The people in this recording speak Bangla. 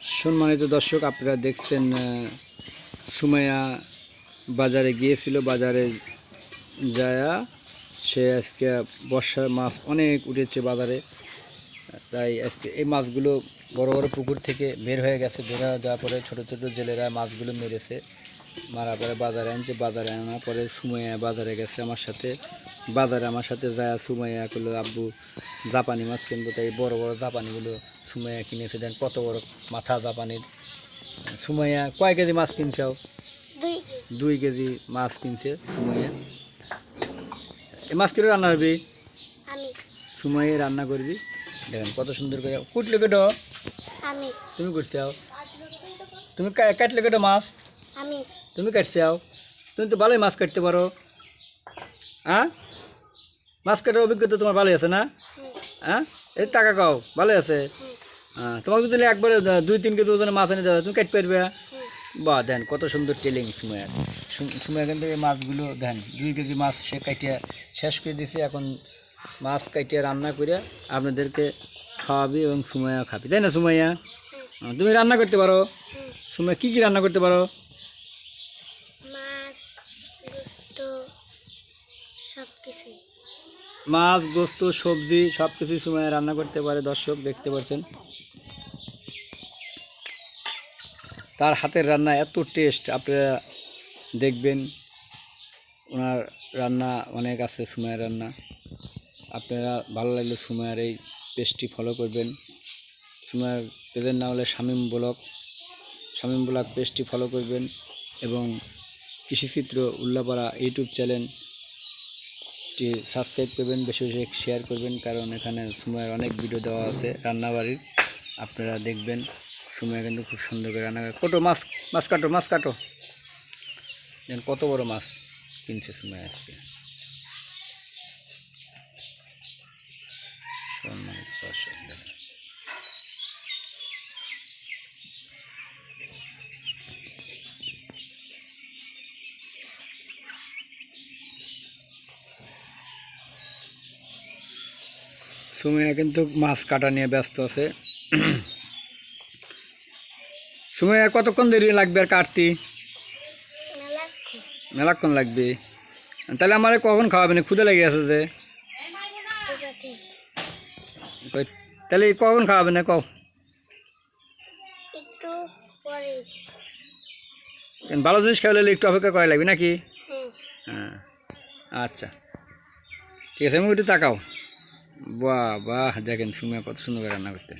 সম্মানিত দর্শক, আপনারা দেখছেন সুমায়া বাজারে গিয়েছিল, বাজারে যায়া সে আজকে বর্ষার মাছ অনেক উঠেছে বাজারে। তাই আজকে এই মাছগুলো বড় বড় পুকুর থেকে বের হয়ে গেছে বের হয়ে যাওয়ার পরে ছোটো ছোটো জেলেরা মাছগুলো মেরেছে। মারার পরে বাজারে আনছে বাজারে আনার পরে সুমাইয়া বাজারে গেছে আমার সাথে। বাজারে আমার সাথে যায় সুমাইয়া করল আব্বু জাপানি মাছ কিনবো। তাই বড় বড় জাপানিগুলো সুমাইয়া কিনেছে। দেন কত বড় মাথা জাপানির। সুমাইয়া কয় কেজি মাছ কিনছাও? দুই। কেজি মাছ কিনছে সুমাইয়া। এই মাছ কিলো রান্না করবি? সুমাইয়ে রান্না করবি। দেখেন কত সুন্দর করে কুটলে কেটো। তুমি করছাও তুমি কাটলে কেটো মাছ? আমি। তুমি কাটছাও তুমি তো ভালোই মাছ কাটতে পারো। হ্যাঁ? মাছ কাটার অভিজ্ঞতা তোমার ভালোই আছে না? হ্যাঁ? এই টাকা কাও ভালো আছে। হ্যাঁ তোমাকে যদি একবারে দুই তিন কেজি ওজনে মাছ এনে দেওয়া তুমি কাটতে পারবে। বা দেন কত সুন্দর টেলিং সুমাইয়ার সু- সুমাইয়া এখান থেকে মাছগুলো দেন দুই কেজি মাছ সে কাটিয়ে শেষ করে দিছে। এখন মাছ কাটিয়ে রান্না করে আপনাদেরকে খাওয়াবি এবং সুমাইয়া খাবি। তাই না সুমাইয়া? তুমি রান্না করতে পারো। হুম। সুমাইয়া কী কী রান্না করতে পারো? মাছ, গোস্ত সবজি সব কিছুই সময় রান্না করতে পারে দর্শক, দেখতে পাচ্ছেন। তার হাতের রান্না এত টেস্ট আপনারা দেখবেন, ওনার রান্না অনেক আছে সুমায়ের রান্না। আপনারা ভালো লাগলে সুমায়ের এই পেজটি ফলো করবেন। সুমায়ের পেজের নাম হলে শামীম ব্লক শামীম ব্লক পেজটি ফলো করবেন এবং কৃষিচিত্র উল্লাপাড়া ইউটিউব চ্যানেল টি সাবস্ক্রাইব করবেন, বেশি বেশি শেয়ার করবেন, কারণ এখানে সময়ের অনেক ভিডিও দেওয়া আছে রান্নাবাড়ির। আপনারা দেখবেন সময় কিন্তু খুব সুন্দর করে রান্না করে। কটো মাছ মাছ কাটো মাছ কাটো। দেন কত বড় মাছ কিনছে সময় আজকে। সুমিয়া কিন্তু মাছ কাটা নিয়ে ব্যস্ত আছে। সুমিয়া কতক্ষণ দেরি লাগবে আর কাটতি? মেলাক্ষণ লাগবে। তাহলে আমার কখন খাওয়াবেন? ক্ষুদে লেগে আছে যে। তাহলে কখন খাওয়াবেন? না কও ভালো জিনিস খাওয়ালে একটু অপেক্ষা করা লাগবে নাকি? হ্যাঁ। হ্যাঁ আচ্ছা। ঠিক আছে আমি একটু তাকাও। বাহ বাহ দেখেন সুমিয়া কত সুন্দর রান্না করতে